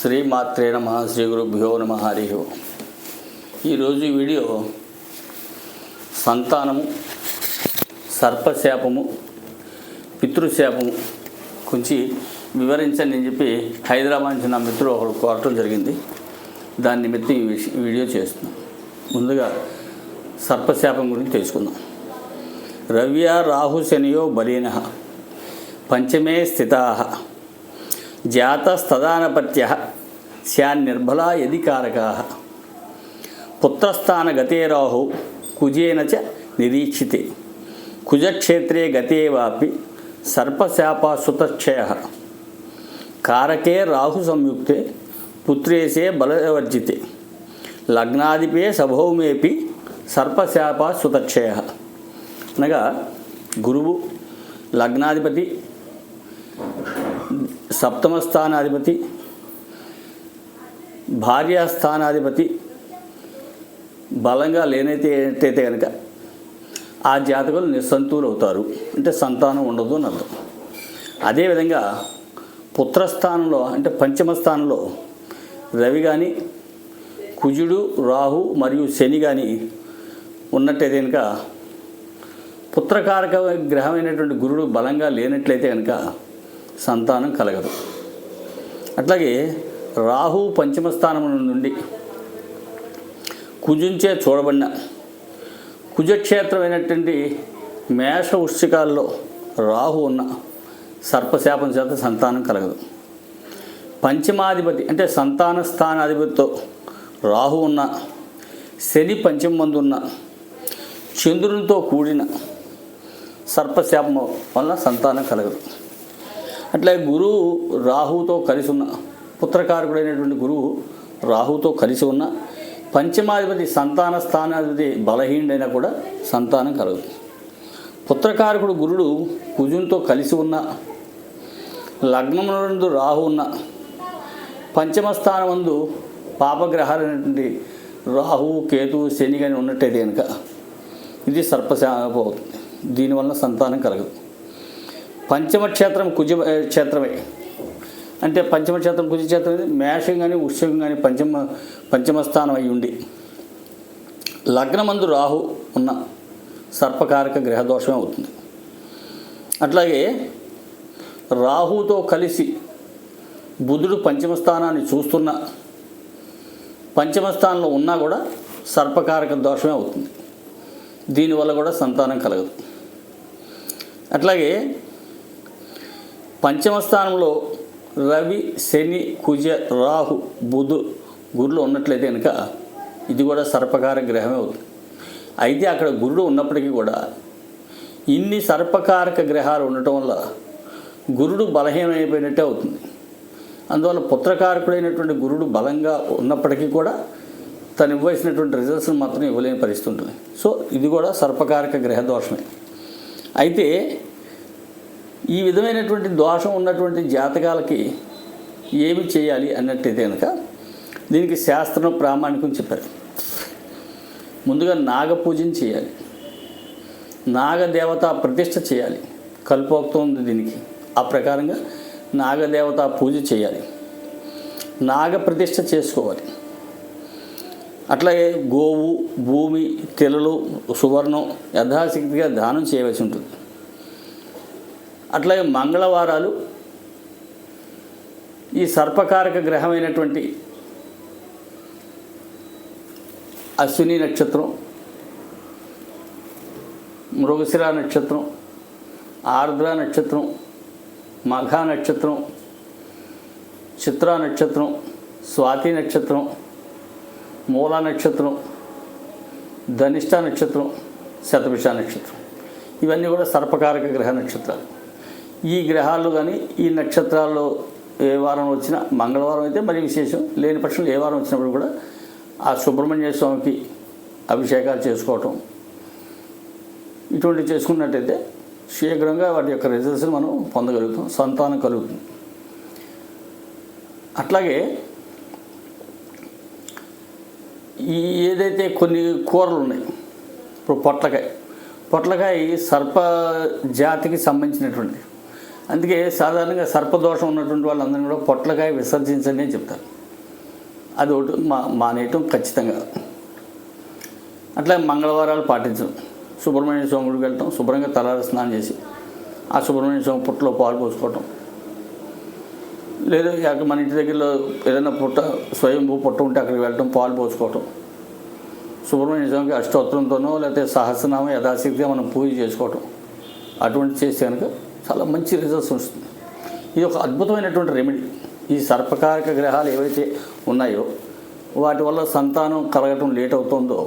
శ్రీమాత్రే నమ శ్రీ గురుభ్యో నమ హరి. ఈరోజు వీడియో సంతానము సర్పశాపము పితృశాపము గురించి వివరించండి అని చెప్పి హైదరాబాద్ నుంచి నా మిత్రుడు ఒకడు కోరటం జరిగింది. దాని నిమిత్తం ఈ ఈ వీడియో చేస్తున్నాం. ముందుగా సర్పశాపం గురించి తెలుసుకుందాం. రవ్య రాహు శనియో బలీన పంచమే స్థితా. జాతస్తదానపత్య స్యాన్నిర్బలా యది కారకా. పుత్రస్థానగతే రాహు కుజేన చ నిరీక్షితే. కుజక్షేత్రే గతే వాపి సర్పశాపాసుతక్షయ. కారకే రాహు సంయుక్తే పుత్రేసే బలవర్జితే. లగ్నాధిపే సభౌమేపి సర్పశాపాసుతక్షయ. అనగా గురువు లగ్నాధిపతి సప్తమ స్థానాధిపతి భార్యాస్థానాధిపతి బలంగా లేనైతే ఏంటైతే కనుక ఆ జాతకులు నిస్సంతువులు అవుతారు అంటే సంతానం ఉండదు అని అర్థం. అదేవిధంగా పుత్రస్థానంలో అంటే పంచమ స్థానంలో రవి కానీ కుజుడు రాహు మరియు శని కానీ ఉన్నట్టయితే కనుక పుత్రకారక గ్రహమైనటువంటి గురుడు బలంగా లేనట్లయితే కనుక సంతానం కలగదు. అట్లాగే రాహు పంచమ స్థానం నుండి కుజుంచే చూడబడిన కుజక్షేత్రమైనటువంటి మేష వృశ్చికాల్లో రాహు ఉన్న సర్పశాపం చేత సంతానం కలగదు. పంచమాధిపతి అంటే సంతాన స్థానాధిపతితో రాహు ఉన్న శని పంచమ మందు ఉన్న చంద్రునితో కూడిన సర్పశాపం వల్ల సంతానం కలగదు. అట్లే గురువు రాహుతో కలిసి ఉన్న పుత్రకారకుడైనటువంటి గురువు రాహుతో కలిసి ఉన్న పంచమాధిపతి సంతాన స్థానాధిపతి బలహీనుడైనా కూడా సంతానం కలగదు పుత్రకారకుడు గురుడు కుజునితో కలిసి ఉన్న లగ్నమునందు రాహు ఉన్న పంచమ స్థానమందు పాపగ్రహాలైనటువంటి రాహు కేతు శని కానీ ఉన్నట్టయితే కనుక ఇది సర్పశాపం అవుతుంది. దీనివల్ల సంతానం కలగదు. పంచమ క్షేత్రం కుజ క్షేత్రమే. అంటే పంచమక్షేత్రం కుజక్షేత్రం అనేది మేషం కానీ ఉత్సవం కానీ పంచమ పంచమస్థానం అయి ఉండి. లగ్నమందు రాహు ఉన్న సర్పకారక గ్రహదోషమే అవుతుంది. అట్లాగే రాహుతో కలిసి బుధుడు పంచమ స్థానాన్ని చూస్తున్న పంచమ స్థానంలో ఉన్నా కూడా సర్పకారక దోషమే అవుతుంది. దీనివల్ల కూడా సంతానం కలగదు. అట్లాగే పంచమ స్థానంలో రవి శని కుజ రాహు బుధు గురులు ఉన్నట్లయితే కనుక ఇది కూడా సర్పకార గ్రహమే అవుతుంది. అయితే అక్కడ గురుడు ఉన్నప్పటికీ కూడా ఇన్ని సర్పకారక గ్రహాలు ఉండటం వల్ల గురుడు బలహీనమైపోయినట్టే అవుతుంది. అందువల్ల పుత్రకారకుడైనటువంటి గురుడు బలంగా ఉన్నప్పటికీ కూడా తను ఇవ్వాల్సినటువంటి రిజల్ట్స్ని మాత్రం ఇవ్వలేని పరిస్థితి ఉంటుంది. సో ఇది కూడా సర్పకారక గ్రహ దోషమే. అయితే ఈ విధమైనటువంటి దోషం ఉన్నటువంటి జాతకాలకి ఏమి చేయాలి అన్నట్టయితే కనుక దీనికి శాస్త్రం ప్రామాణికం చెప్పారు. ముందుగా నాగ పూజని చేయాలి. నాగదేవత ప్రతిష్ట చేయాలి. కల్పోక్తం ఉంది దీనికి. ఆ ప్రకారంగా నాగదేవత పూజ చేయాలి. నాగ ప్రతిష్ఠ చేసుకోవాలి. అట్లాగే గోవు భూమి తెలలు సువర్ణం యథాశక్తిగా దానం చేయవలసి ఉంటుంది. అట్లాగే మంగళవారాలు ఈ సర్పకారక గ్రహమైనటువంటి అశ్విని నక్షత్రం మృగశిర నక్షత్రం ఆర్ద్ర నక్షత్రం మఘ నక్షత్రం చిత్ర నక్షత్రం స్వాతి నక్షత్రం మూల నక్షత్రం ధనిష్ట నక్షత్రం శతభిష నక్షత్రం. ఇవన్నీ కూడా సర్పకారక గ్రహ నక్షత్రాలు. ఈ గ్రహాలు కానీ ఈ నక్షత్రాల్లో ఏ వారం వచ్చినా మంగళవారం అయితే మరి విశేషం. లేని పక్షంలో ఏ వారం వచ్చినప్పుడు కూడా ఆ సుబ్రహ్మణ్య స్వామికి అభిషేకాలు చేసుకోవటం. ఇటువంటి చేసుకున్నట్టయితే శీఘ్రంగా వాటి యొక్క రిజల్ట్స్ని మనం పొందగలుగుతాం. సంతానం కలుగుతుంది. అట్లాగే ఈ ఏదైతే కొన్ని కూరలు ఉన్నాయి ఇప్పుడు పొట్లకాయ. పొట్లకాయ సర్ప జాతికి సంబంధించినటువంటి అందుకే సాధారణంగా సర్పదోషం ఉన్నటువంటి వాళ్ళందరినీ కూడా పొట్లకాయ విసర్జించండి అని చెప్తారు. అది ఒకటి మా మానేయటం ఖచ్చితంగా. అట్లా మంగళవారాలు పాటించడం. సుబ్రహ్మణ్య స్వామి గుడికి వెళ్ళటం శుభ్రంగా తలారి స్నానం చేసి ఆ సుబ్రహ్మణ్య స్వామి పుట్టలో పాలు పోసుకోవటం. లేదా అక్కడ మన ఇంటి దగ్గరలో ఏదైనా పుట్ట స్వయంభూ పుట్ట ఉంటే అక్కడికి వెళ్ళటం పాలు పోసుకోవటం. సుబ్రహ్మణ్య స్వామికి అష్టోత్తరంతోనో లేకపోతే సహస్రనామం యథాశక్తిగా మనం పూజ చేసుకోవటం. అటువంటి చేస్తే కనుక చాలా మంచి రిజల్ట్స్ వస్తుంది. ఇది ఒక అద్భుతమైనటువంటి రెమెడీ ఈ సర్పకారక గ్రహాలు ఏవైతే ఉన్నాయో వాటి వల్ల సంతానం కలగటం లేట్ అవుతుందో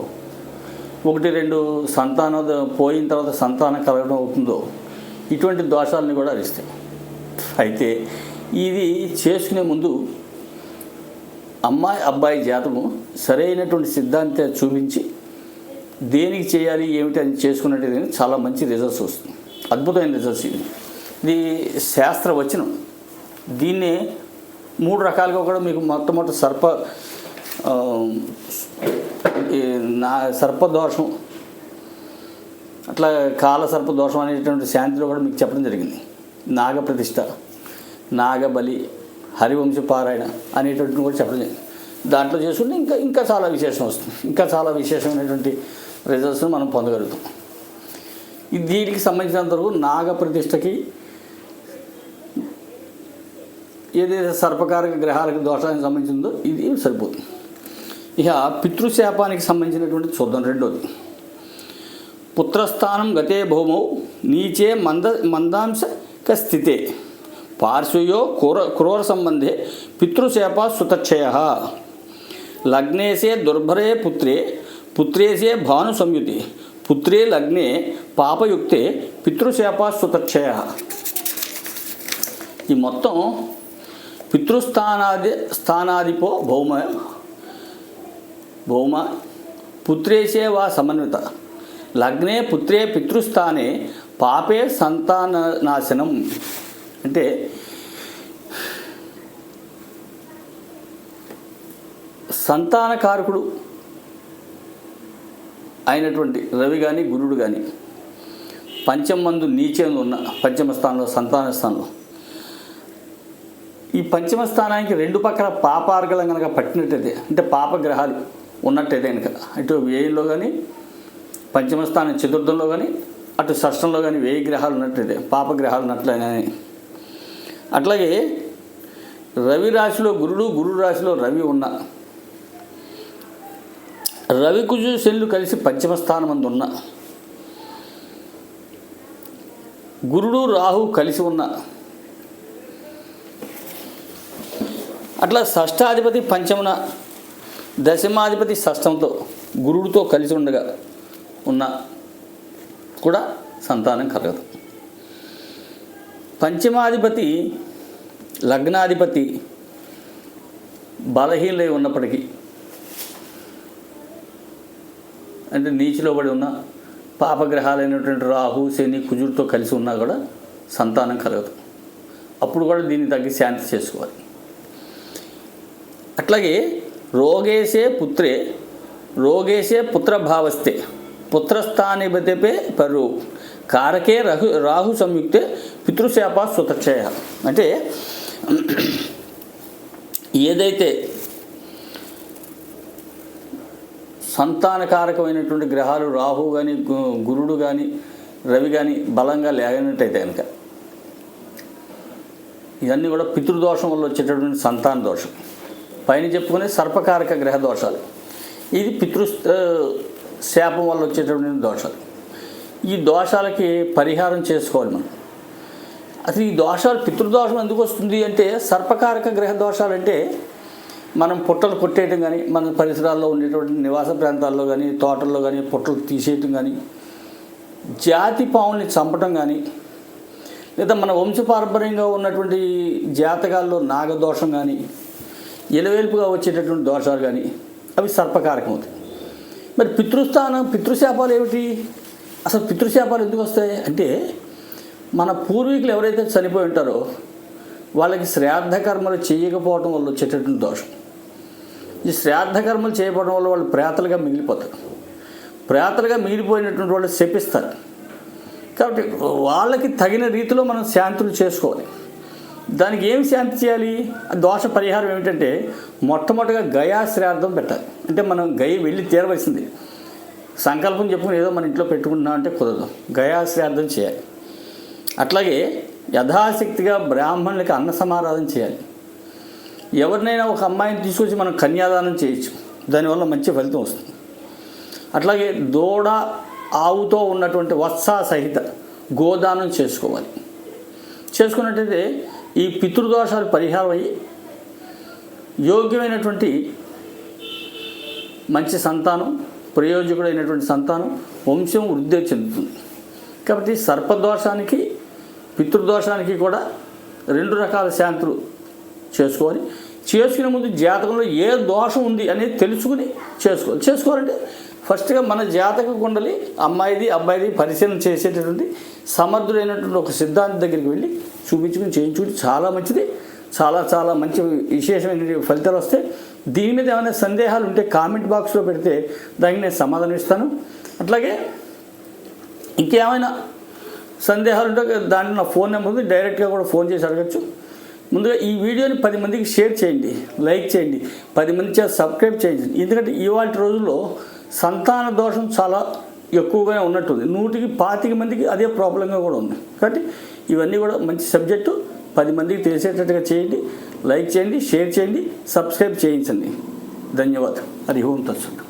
ఒకటి రెండు సంతానం పోయిన తర్వాత సంతానం కలగడం అవుతుందో ఇటువంటి దోషాలని కూడా అరిస్తాయి. అయితే ఇది చేసుకునే ముందు అమ్మాయి అబ్బాయి జాతము సరైనటువంటి సిద్ధాంత చూపించి దేనికి చేయాలి ఏమిటి అని చేసుకున్నట్టు చాలా మంచి రిజల్ట్స్ వస్తుంది. అద్భుతమైన రిజల్ట్స్ ఇది. ఇది శాస్త్రవచనం దీన్ని మూడు రకాలుగా కూడా మీకు మొట్టమొదటి సర్ప నా సర్పదోషం అట్లా కాల సర్పదోషం అనేటువంటి శాంతిలో కూడా మీకు చెప్పడం జరిగింది. నాగప్రతిష్ట నాగబలి హరివంశ పారాయణ అనేటువంటిని కూడా చెప్పడం జరిగింది. దాంట్లో చేసుకుంటే ఇంకా ఇంకా చాలా విశేషం వస్తుంది. ఇంకా చాలా విశేషమైనటువంటి రిజల్ట్స్ మనం పొందగలుగుతాం. దీనికి సంబంధించినంత వరకు నాగప్రతిష్టకి ఏదైతే సర్పకారక గ్రహాలకు దోషానికి సంబంధించిందో ఇది సరిపోతుంది? ఇక పితృశాపానికి సంబంధించినటువంటి చూద్దాం రెండోది. పుత్రస్థానం గతే భౌమౌ నీచే మంద మందాంశక స్థితే పార్శ్వయో క్రూర క్రూర సంబంధే పితృశాప సుతక్షయ. లగ్నేసే దుర్భరే పుత్రే పుత్రేసే భాను సంయుతి. పుత్రే లగ్నే పాపయుక్తే పితృశాప సుతక్షయ. ఈ మొత్తం పితృస్థానాది స్థానాదిపో భౌమ భౌమ పుత్రేశే వా సమన్విత. లగ్నే పుత్రే పితృస్థానే పాపే సంతాన నాశనం అంటే సంతానకారకుడు అయినటువంటి రవి కానీ గురుడు కానీ పంచమందు నీచేందు ఉన్న పంచమ స్థానంలో సంతాన స్థానంలో ఈ పంచమ స్థానానికి రెండు పక్కల పాపార్గలం కనుక పట్టినట్టయితే అంటే పాపగ్రహాలు ఉన్నట్టయితే కనుక ఇటు వ్యయంలో కానీ పంచమ స్థానం చతుర్థంలో కానీ అటు షష్టంలో కానీ వేయి గ్రహాలు ఉన్నట్టయితే పాపగ్రహాలు ఉన్నట్లయినా అట్లాగే రవి రాశిలో గురుడు గురు రాశిలో రవి ఉన్న రవి కుజు శనులు కలిసి పంచమ స్థానం అందు ఉన్న గురుడు రాహు కలిసి ఉన్న అట్లా షష్టాధిపతి పంచమున దశమాధిపతి షష్టంతో గురుడితో కలిసి ఉండగా ఉన్న కూడా సంతానం కలగదు. పంచమాధిపతి లగ్నాధిపతి బలహీనలై ఉన్నప్పటికీ అంటే నీచిలో పడి ఉన్న పాపగ్రహాలైనటువంటి రాహు శని కుజుడితో కలిసి ఉన్నా కూడా సంతానం కలగదు. అప్పుడు కూడా దీన్ని తగ్గి శాంతి చేసుకోవాలి. అట్లాగే రోగేశే పుత్రే రోగేశే పుత్రభావస్తే పుత్రస్థానిపతిపే పరు కారకే రహు రాహు సంయుక్తే పితృశాప సుతక్షయ. అంటే ఏదైతే సంతానకారకమైనటువంటి గ్రహాలు రాహు కానీ గురుడు కానీ రవి కానీ బలంగా లేనట్టయితే కనుక ఇవన్నీ కూడా పితృదోషం వల్ల వచ్చేటటువంటి సంతాన దోషం. పైన చెప్పుకునే సర్పకారక గ్రహ దోషాలు. ఇది పితృ శాపం వల్ల వచ్చేటటువంటి దోషాలు. ఈ దోషాలకి పరిహారం చేసుకోవాలి మనం. అసలు ఈ దోషాలు పితృదోషం ఎందుకు వస్తుంది అంటే సర్పకారక గ్రహ దోషాలు అంటే మనం పుట్టలు కొట్టేయటం కానీ మన పరిసరాల్లో ఉండేటువంటి నివాస ప్రాంతాల్లో కానీ తోటల్లో కానీ పుట్టలు తీసేయటం కానీ జాతి పావుల్ని చంపటం కానీ లేదా మన వంశపారంపర్యంగా ఉన్నటువంటి జాతకాల్లో నాగదోషం కానీ ఎలవేల్పుగా వచ్చేటటువంటి దోషాలు కానీ అవి సర్పకారకం అవుతాయి మరి పితృస్థానం పితృశాపాలు ఏమిటి? అసలు పితృశాపాలు ఎందుకు వస్తాయి? అంటే మన పూర్వీకులు ఎవరైతే చనిపోయి ఉంటారో వాళ్ళకి శ్రాద్ధ కర్మలు చేయకపోవడం వల్ల వచ్చేటటువంటి దోషం. ఈ శ్రాద్ధ కర్మలు చేయకపోవడం వల్ల వాళ్ళు ప్రేతలుగా మిగిలిపోతారు. ప్రేతలుగా మిగిలిపోయినటువంటి వాళ్ళు శపిస్తారు. కాబట్టి వాళ్ళకి తగిన రీతిలో మనం శాంతులు చేసుకోవాలి. దానికి ఏం శాంతి చేయాలి? దోష పరిహారం ఏమిటంటే మొట్టమొదటిగా గయా శ్రాద్ధం పెట్టాలి. అంటే మనం గయ వెళ్ళి తీరవలసింది. సంకల్పం చెప్పుకుని ఏదో మన ఇంట్లో పెట్టుకుంటున్నాం అంటే కుదరదు. గయా శ్రాద్ధం చేయాలి. అట్లాగే యథాశక్తిగా బ్రాహ్మణులకి అన్న సమారాధన చేయాలి. ఎవరినైనా ఒక అమ్మాయిని తీసుకొచ్చి మనం కన్యాదానం చేయొచ్చు. దానివల్ల మంచి ఫలితం వస్తుంది. అట్లాగే దూడ ఆవుతో ఉన్నటువంటి వత్స సహిత గోదానం చేసుకోవాలి. చేసుకున్నట్టయితే ఈ పితృదోషాలు పరిహారం అయ్యి యోగ్యమైనటువంటి మంచి సంతానం ప్రయోజకుడైనటువంటి సంతానం వంశం వృద్ధి చెందుతుంది. కాబట్టి సర్పదోషానికి పితృదోషానికి కూడా రెండు రకాల శాంతులు చేసుకోవాలి. చేసుకునే ముందు జాతకంలో ఏ దోషం ఉంది అనేది తెలుసుకుని చేసుకోవాలి. చేసుకోవాలంటే ఫస్ట్గా మన జాతక కుండలి అమ్మాయిది అబ్బాయిది పరిశీలన చేసేటటువంటి సమర్థుడైనటువంటి ఒక సిద్ధాంతి దగ్గరికి వెళ్ళి చూపించుకుని చేయించుకుని చాలా మంచిది. చాలా చాలా మంచి విశేషమైన ఫలితాలు వస్తాయి. దీని మీద ఏమైనా సందేహాలు ఉంటే కామెంట్ బాక్స్లో పెడితే దానికి నేను సమాధానం ఇస్తాను. అట్లాగే ఇంకేమైనా సందేహాలు ఉంటే దాంట్లో నా ఫోన్ నెంబర్ ఉంది. డైరెక్ట్గా కూడా ఫోన్ చేసి అడగచ్చు. ముందుగా ఈ వీడియోని పది మందికి షేర్ చేయండి. లైక్ చేయండి. పది మంది చేత సబ్స్క్రైబ్ చేయండి. ఎందుకంటే ఇవాళ రోజుల్లో సంతాన దోషం చాలా ఎక్కువగా ఉన్నట్టుంది. నూటికి పాతిక మందికి అదే ప్రాబ్లంగా కూడా ఉంది. కాబట్టి ఇవన్నీ కూడా మంచి సబ్జెక్టు. పది మందికి తెలిసేటట్టుగా చేయండి. లైక్ చేయండి షేర్ చేయండి సబ్స్క్రైబ్ చేయించండి. ధన్యవాదాలు. హరి ఓం తత్సత్.